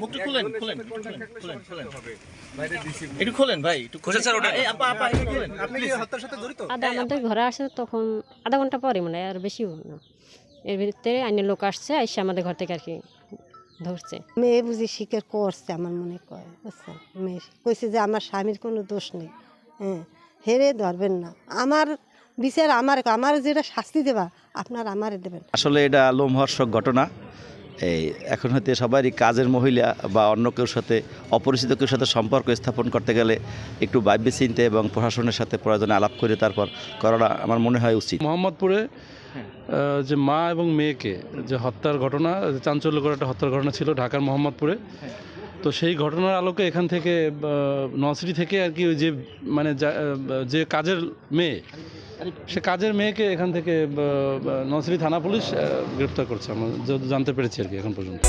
মুখটা খুলেন খুলেন খুলেন খুলেন। একটু খোলেন ভাই একটু খোলেন। স্যার ওটা আপা আপা একটু খোলেন। আপনি কি হত্যার সাথে জড়িত? আধা ঘরে আসে তখন আধা ঘণ্টা পরে মনে হয় আর বেশি না। এর ভিতরে আইনের লোক আসছে এসে আমাদের ঘর থেকে আর কি ধরছে। মেয়ে বুঝি স্বীকার করছে আমার মনে বুঝছেন মেয়ে কইছে যে আমার স্বামীর কোনো দোষ নেই। হ্যাঁ হেরে ধরবেন না। আমার বিচার আমার আমার যেটা শাস্তি দেবা আপনার আমারে দেবেন। আসলে এটা লোমহর্ষক ঘটনা। এই, এখন হতে সবারই কাজের মহিলা বা অন্য কেউর সাথে, অপরিচিত কেউর সাথে সম্পর্ক স্থাপন করতে গেলে একটু ভাববে চিনতে এবং প্রশাসনের সাথে প্রয়োজনে আলাপ করে তারপর করাটা আমার মনে হয় উচিত। মোহাম্মদপুরে যে মা এবং মেয়েকে যে হত্যার ঘটনা চাঞ্চল্যকর একটা হত্যার ঘটনা ছিল ঢাকার মোহাম্মদপুরে, তো সেই ঘটনার আলোকে এখান থেকে নসিটি থেকে আর কি যে মানে যে কাজের মেয়ে সে কাজের মেয়েকে এখান থেকে নসিরি থানা পুলিশ গ্রেপ্তার করছে। আমরা জানতে পেরেছি আর কি এখন পর্যন্ত।